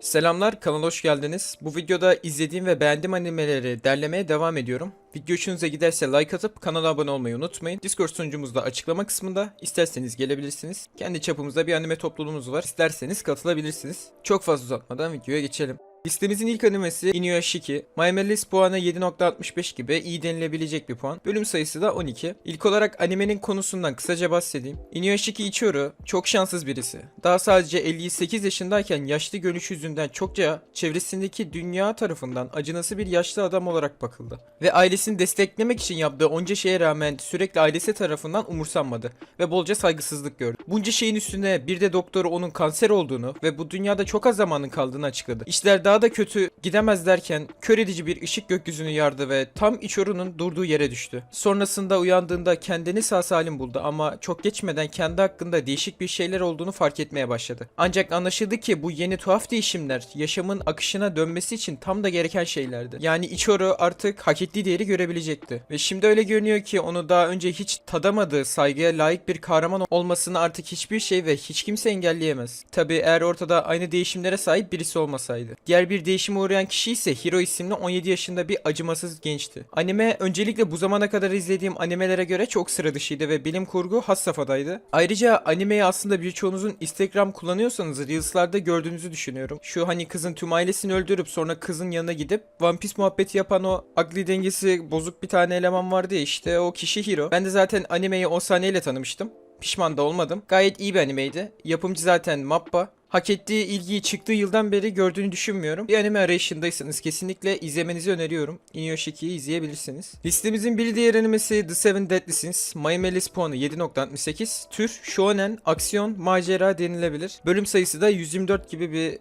Selamlar, kanala hoş geldiniz. Bu videoda izlediğim ve beğendiğim animeleri derlemeye devam ediyorum. Video hoşunuza giderse like atıp kanala abone olmayı unutmayın. Discord sunucumuzda açıklama kısmında isterseniz gelebilirsiniz. Kendi çapımızda bir anime topluluğumuz var. İsterseniz katılabilirsiniz. Çok fazla uzatmadan videoya geçelim. Listemizin ilk animesi Inuyashiki. My Melis puanı 7.65 gibi iyi denilebilecek bir puan. Bölüm sayısı da 12. İlk olarak animenin konusundan kısaca bahsedeyim. Inuyashiki Ichiro çok şanssız birisi. Daha sadece 58 yaşındayken yaşlı görünüş yüzünden çokça çevresindeki dünya tarafından acınası bir yaşlı adam olarak bakıldı. Ve ailesini desteklemek için yaptığı onca şeye rağmen sürekli ailesi tarafından umursanmadı ve bolca saygısızlık gördü. Bunca şeyin üstüne bir de doktoru onun kanser olduğunu ve bu dünyada çok az zamanın kaldığını açıkladı. İşler daha da kötü gidemez derken kör edici bir ışık gökyüzünü yardı ve tam Ichiro'nun durduğu yere düştü. Sonrasında uyandığında kendini sağ salim buldu ama çok geçmeden kendi hakkında değişik bir şeyler olduğunu fark etmeye başladı. Ancak anlaşıldı ki bu yeni tuhaf değişimler yaşamın akışına dönmesi için tam da gereken şeylerdi. Yani Ichiro artık hak ettiği değeri görebilecekti. Ve şimdi öyle görünüyor ki onu daha önce hiç tadamadığı saygıya layık bir kahraman olmasını artık hiçbir şey ve hiç kimse engelleyemez. Tabi eğer ortada aynı değişimlere sahip birisi olmasaydı. Diğer bir değişime uğrayan kişi ise Hiro isimli 17 yaşında bir acımasız gençti. Anime öncelikle bu zamana kadar izlediğim animelere göre çok sıra dışıydı ve bilim kurgu has safhadaydı. Ayrıca animeyi aslında birçoğunuzun Instagram kullanıyorsanız Reels'larda gördüğünüzü düşünüyorum. Şu hani kızın tüm ailesini öldürüp sonra kızın yanına gidip One Piece muhabbeti yapan o akli dengesi bozuk bir tane eleman vardı ya işte o kişi Hiro. Ben de zaten animeyi o sahneyle tanımıştım. Pişman da olmadım. Gayet iyi bir animeydi. Yapımcı zaten Mappa. Hak ettiği ilgiyi çıktığı yıldan beri gördüğünü düşünmüyorum. Bir anime arayışındaysanız kesinlikle izlemenizi öneriyorum. Inuyashiki'yi izleyebilirsiniz. Listemizin bir diğer animesi The Seven Deadly Sins. My Melis puanı 7.68. Tür shonen, aksiyon, macera denilebilir. Bölüm sayısı da 124 gibi bir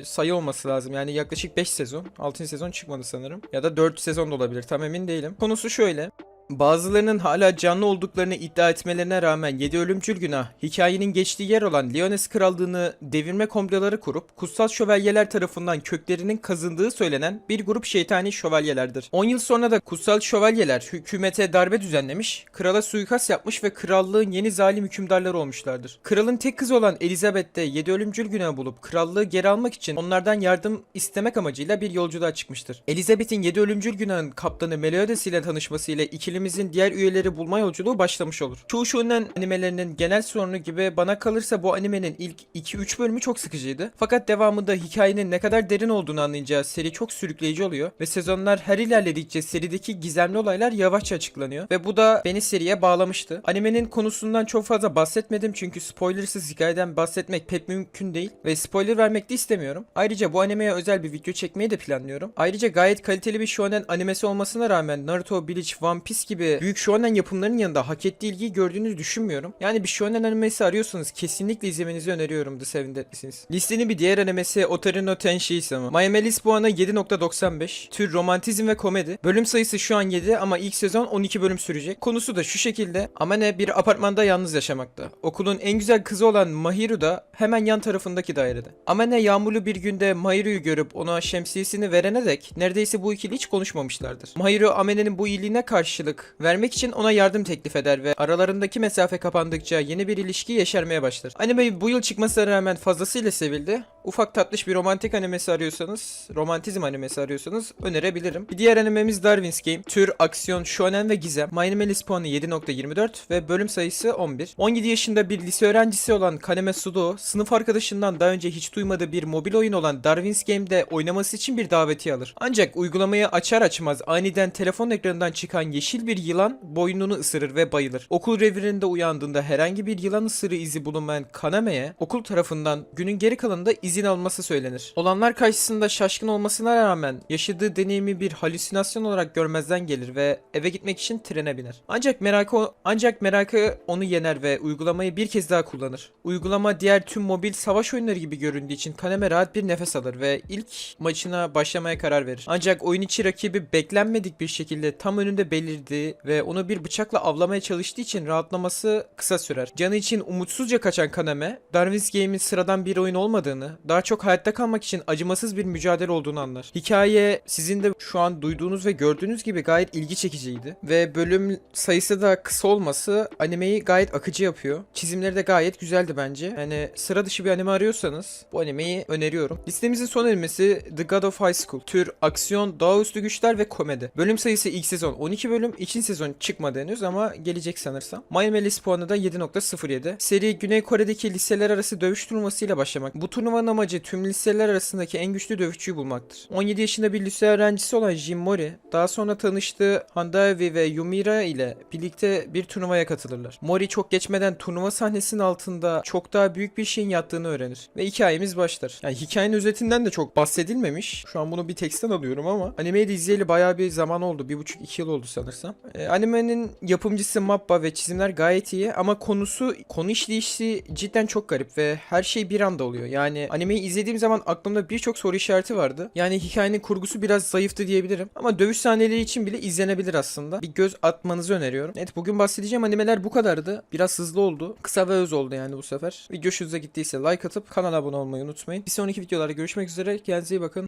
e, sayı olması lazım. Yani yaklaşık 5 sezon. 6. sezon çıkmadı sanırım. Ya da 4 sezon da olabilir. Tam emin değilim. Konusu şöyle. Bazılarının hala canlı olduklarını iddia etmelerine rağmen 7 ölümcül günah, hikayenin geçtiği yer olan Leones Krallığını devirme komploları kurup kutsal şövalyeler tarafından köklerinin kazındığı söylenen bir grup şeytani şövalyelerdir. 10 yıl sonra da kutsal şövalyeler hükümete darbe düzenlemiş, krala suikast yapmış ve krallığın yeni zalim hükümdarları olmuşlardır. Kralın tek kızı olan Elizabeth de 7 ölümcül günah bulup krallığı geri almak için onlardan yardım istemek amacıyla bir yolculuğa çıkmıştır. Elizabeth'in 7 ölümcül günahın kaptanı Meliodas ile tanışmasıyla ikilimizin diğer üyeleri bulma yolculuğu başlamış olur. Çoğu shonen animelerinin genel sorunu gibi bana kalırsa bu animenin ilk 2-3 bölümü çok sıkıcıydı. Fakat devamında hikayenin ne kadar derin olduğunu anlayacağı seri çok sürükleyici oluyor ve sezonlar her ilerledikçe serideki gizemli olaylar yavaşça açıklanıyor ve bu da beni seriye bağlamıştı. Animenin konusundan çok fazla bahsetmedim çünkü spoilersız hikayeden bahsetmek pek mümkün değil ve spoiler vermek de istemiyorum. Ayrıca bu animeye özel bir video çekmeyi de planlıyorum. Ayrıca gayet kaliteli bir shonen animesi olmasına rağmen Naruto, Bleach, One Piece gibi büyük shonen yapımlarının yanında hak ettiği ilgiyi gördüğünüzü düşünmüyorum. Yani bir shonen animesi arıyorsanız kesinlikle izlemenizi öneriyorum The Seven Deadly Sins. Listenin bir diğer animesi Otori no Tenshi Isama. My Melis puanı 7.95. Tür romantizm ve komedi. Bölüm sayısı şu an 7 ama ilk sezon 12 bölüm sürecek. Konusu da şu şekilde. Amane bir apartmanda yalnız yaşamakta. Okulun en güzel kızı olan Mahiru da hemen yan tarafındaki dairede. Amane yağmurlu bir günde Mahiru'yu görüp ona şemsiyesini verene dek neredeyse bu ikili hiç konuşmamışlardır. Mahiru Amane'nin bu iyiliğine karşılık vermek için ona yardım teklif eder ve aralarındaki mesafe kapandıkça yeni bir ilişki yeşermeye başlar. Anime bu yıl çıkmasına rağmen fazlasıyla sevildi. Ufak tatlış bir romantik animesi arıyorsanız, romantizm animesi arıyorsanız önerebilirim. Bir diğer animemiz Darwin's Game. Tür, aksiyon, shonen ve gizem. My Melis puanı 7.24 ve bölüm sayısı 11. 17 yaşında bir lise öğrencisi olan Kaneme Sudo, sınıf arkadaşından daha önce hiç duymadığı bir mobil oyun olan Darwin's Game'de oynaması için bir davetiye alır. Ancak uygulamayı açar açmaz aniden telefon ekranından çıkan yeşil bir yılan boynunu ısırır ve bayılır. Okul revirinde uyandığında herhangi bir yılan ısırığı izi bulunmayan Kaname'ye okul tarafından günün geri kalanında izin alması söylenir. Olanlar karşısında şaşkın olmasına rağmen yaşadığı deneyimi bir halüsinasyon olarak görmezden gelir ve eve gitmek için trene biner. Ancak merakı ancak merakı onu yener ve uygulamayı bir kez daha kullanır. Uygulama diğer tüm mobil savaş oyunları gibi göründüğü için Kaname rahat bir nefes alır ve ilk maçına başlamaya karar verir. Ancak oyun içi rakibi beklenmedik bir şekilde tam önünde belirdiği sevdiği ve onu bir bıçakla avlamaya çalıştığı için rahatlaması kısa sürer. Canı için umutsuzca kaçan Kaname, Darwin's Game'in sıradan bir oyun olmadığını, daha çok hayatta kalmak için acımasız bir mücadele olduğunu anlar. Hikaye sizin de şu an duyduğunuz ve gördüğünüz gibi gayet ilgi çekiciydi. Ve bölüm sayısı da kısa olması animeyi gayet akıcı yapıyor. Çizimleri de gayet güzeldi bence. Yani sıra dışı bir anime arıyorsanız bu animeyi öneriyorum. Listemizin son animesi The God of High School. Tür aksiyon, doğaüstü güçler ve komedi. Bölüm sayısı ilk sezon 12 bölüm, ikinci sezon çıkmadı henüz ama gelecek sanırsam. My Melis puanı da 7.07. Seri Güney Kore'deki liseler arası dövüş turnuvasıyla başlamak. Bu turnuvanın amacı tüm liseler arasındaki en güçlü dövüşçüyü bulmaktır. 17 yaşında bir lise öğrencisi olan Jim Mori, daha sonra tanıştığı Handaevi ve Yumira ile birlikte bir turnuvaya katılırlar. Mori çok geçmeden turnuva sahnesinin altında çok daha büyük bir şeyin yattığını öğrenir. Ve hikayemiz başlar. Yani hikayenin özetinden de çok bahsedilmemiş. Şu an bunu bir teksten alıyorum ama animeyi de izleyeli bayağı bir zaman oldu. Bir buçuk iki yıl oldu sanırsam. Ee, animenin yapımcısı Mappa ve çizimler gayet iyi ama konusu, konu işleyişi cidden çok garip ve her şey bir anda oluyor. Yani animeyi izlediğim zaman aklımda birçok soru işareti vardı. Yani hikayenin kurgusu biraz zayıftı diyebilirim. Ama dövüş sahneleri için bile izlenebilir aslında. Bir göz atmanızı öneriyorum. Evet bugün bahsedeceğim animeler bu kadardı. Biraz hızlı oldu. Kısa ve öz oldu yani bu sefer. Video hoşunuza gittiyse like atıp kanala abone olmayı unutmayın. Bir sonraki videolarda görüşmek üzere. Kendinize iyi bakın.